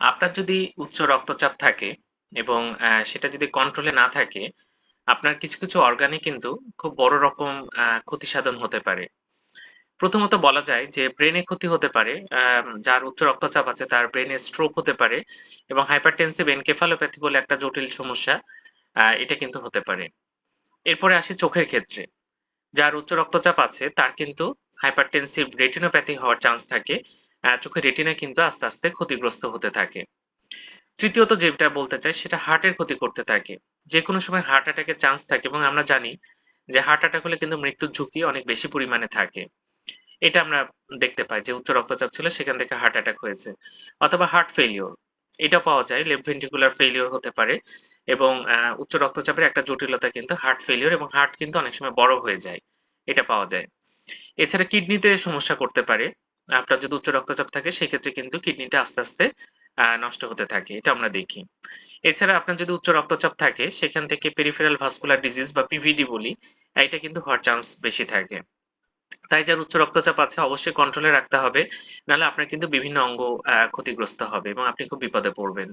আপনার যদি উচ্চ রক্তচাপ থাকে এবং সেটা যদি কন্ট্রোলে না থাকে, আপনার কিছু, কিছু অর্গানে কিন্তু খুব বড় রকম আ ক্ষতিসাধন হতে পারে। প্রথমত বলা যায় যে ব্রেইনে ক্ষতি হতে পারে। যার উচ্চ রক্তচাপ আছে তার ব্রেইনে স্ট্রোক হতে পারে এবং হাইপারটেনসিভ এনকেফালোপ্যাথি বলে একটা জটিল সমস্যা, এটা কিন্তু হতে পারে। এরপরে আসি চোখের ক্ষেত্রে। যার উচ্চ রক্তচাপ আছে তার কিন্তু হাইপারটেনসিভ রেটিনোপ্যাথি হওয়ার চান্স থাকে। চোখের রেটিনা কিন্তু আস্তে, আস্তে ক্ষতিগ্রস্ত হতে থাকে। তৃতীয়ত যেটা বলতে চাই সেটা হার্টের ক্ষতি করতে থাকে। যেকোনো সময় হার্ট অ্যাটাকের চান্স থাকে এবং আমরা জানি যে হার্ট অ্যাটাক হলে কিন্তু মৃত্যুর ঝুঁকি অনেক বেশি পরিমাণে থাকে। এটা আমরা দেখতে পাই যে উচ্চ রক্তচাপ ছিল সেখান থেকে হার্ট অ্যাটাক হয়েছে। অথবা হার্ট ফেইলিউর এটা পাওয়া যায় লেফট ভেন্ট্রিকুলার ফেইলিউর হতে পারে এবং উচ্চ রক্তচাপের একটা জটিলতা কিন্তু হার্ট ফেলিওর এবং হার্ট কিন্তু অনেক সময় বড় হয়ে যায়। এটা পাওয়া যায়। এছাড়া কিডনিতে সমস্যা করতে পারে। আপনার যদি উচ্চ রক্তচাপ থাকে সেক্ষেত্রে কিন্তু কিডনিটা আস্তে, আস্তে নষ্ট হতে থাকে। এটা আমরা দেখি। এছাড়া আপনার যদি উচ্চ রক্তচাপ থাকে সেখান থেকে পেরিফেরাল ভাস্কুলার ডিজিজ বা পিভিডি বলি, এটা কিন্তু হওয়ার চান্স বেশি থাকে। তাই যার উচ্চ রক্তচাপ আছে অবশ্যই কন্ট্রোলে রাখতে হবে। নাহলে আপনার কিন্তু বিভিন্ন অঙ্গ ক্ষতিগ্রস্ত হবে এবং আপনি খুব বিপদে পড়বেন।